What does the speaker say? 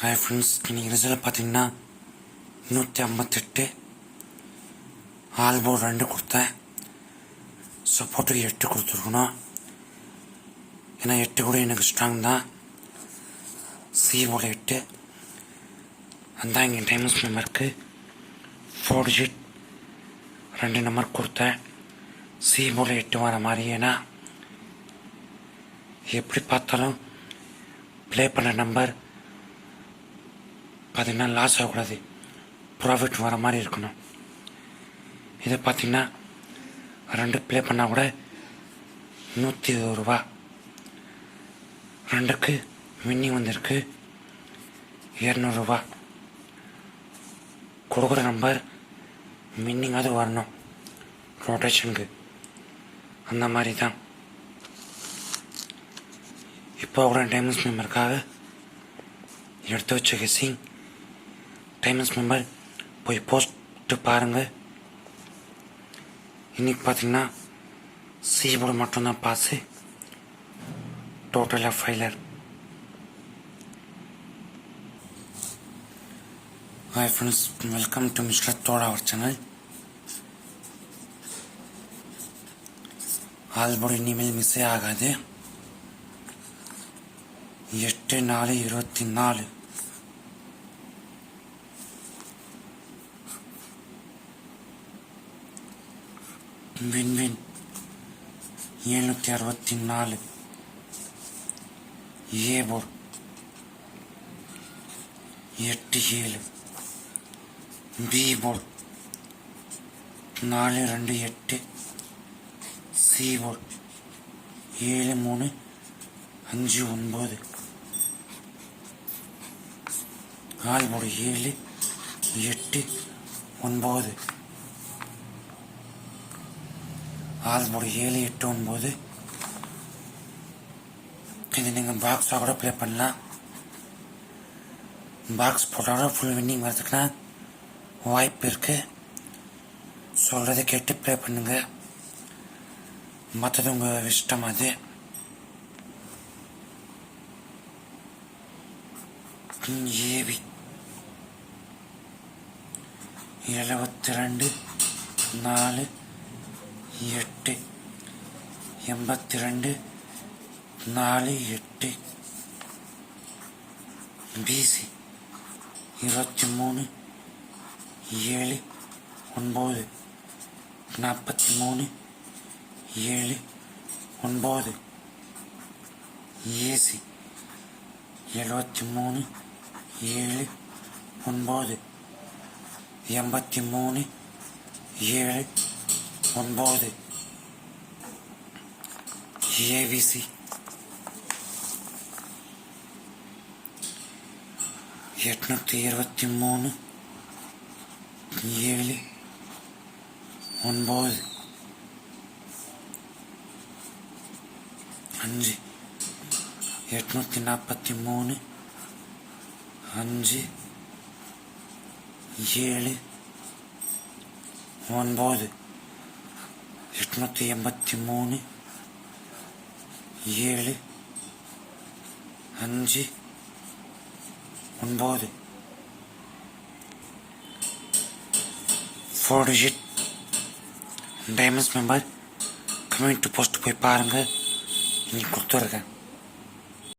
Hi friends இன்னைக்கு result பார்த்தீங்கன்னா நூற்றி ஐம்பத்தெட்டு ஆல்போ ரெண்டு கொடுத்தேன். சப்போர்ட்டுக்கு எட்டு கொடுத்துருக்கணும். ஏன்னா எட்டு கூட எனக்கு ஸ்ட்ராங் தான். சி போல எட்டு. அந்த இங்கே டைமஸ் நம்பருக்கு ஃபோர் டிஜிட் ரெண்டு நம்பர் கொடுத்தேன். சி போல எட்டு வர மாதிரி. ஏன்னா எப்படி பார்த்தாலும் ப்ளே பண்ண நம்பர் பார்த்தீங்கன்னா லாஸ் ஆகக்கூடாது. ப்ராஃபிட் வர மாதிரி இருக்கணும். இதை பார்த்தீங்கன்னா ரெண்டு ப்ளே பண்ணால் கூட நூற்றி இருபது ரூபா. ரெண்டுக்கு மின்னி வந்திருக்கு. இரநூறுபா கொடுக்குற நம்பர் மின்னிங்காவது வரணும். ரொட்டேஷனுக்கு அந்த மாதிரி தான். இப்போ கூட டைமண்ட்ஸ் மெம்பருக்காக எடுத்து வச்ச கெஸ்ஸிங் டைமன்ஸ் மெம்பர் போய் போஸ்ட்டு பாருங்கள் இன்றைக்கி பார்த்தீங்கன்னா சி போர்டு மட்டும்தான் பாஸு டோட்டலாக failure hi friends welcome to mister Doda our channel all board இனிமேல் மிஸ்ஸே ஆகாது. எட்டு நாலு இருபத்தி நாலு. வின் வின் அறுபத்தி நாலு ஏ எட்டு ஏழு பி போர்டு நாலு ரெண்டு எட்டு. சி போர்டு ஏழு மூணு. அஞ்சு ஒன்பது. ஆல் போர்டு ஏழு எட்டு ஒன்பது. ஆள் போர்டு ஏழு எட்டு ஒன்பது. இது நீங்கள் பாக்ஸாக கூட ப்ளே பண்ணலாம். பாக்ஸ் போட்டோட ஃபுல் வின்னிங் வரதுக்குன்னா வாய்ப்பு இருக்குது சொல்கிறத கேட்டு ப்ளே பண்ணுங்க. மற்றது உங்கள் இஷ்டம் அது. ஏவி. எழுபத்தி ரெண்டு நாலு. எட்டு எண்பத்தி ரெண்டு நாலு எட்டு. பிசி இருபத்தி மூணு ஏழு ஒன்பது. நாற்பத்தி மூணு ஏழு ஒன்பது. ஏசி எழுபத்தி மூணு ஏழு ஒன்பது. எண்பத்தி மூணு ஏழு ஒன்பது ஏவிசி எட்நூற்றி இருபத்தி மூணு ஏழு ஒன்பது அஞ்சு எட்நூற்றி நாற்பத்தி மூணு அஞ்சு ஏழு ஒன்பது எட்நூற்றி எண்பத்தி மூணு ஏழு அஞ்சு ஒன்பது four digit diamonds member community post போய் பாருங்கள் இன்னைக்கு கொடுத்துருக்கேன்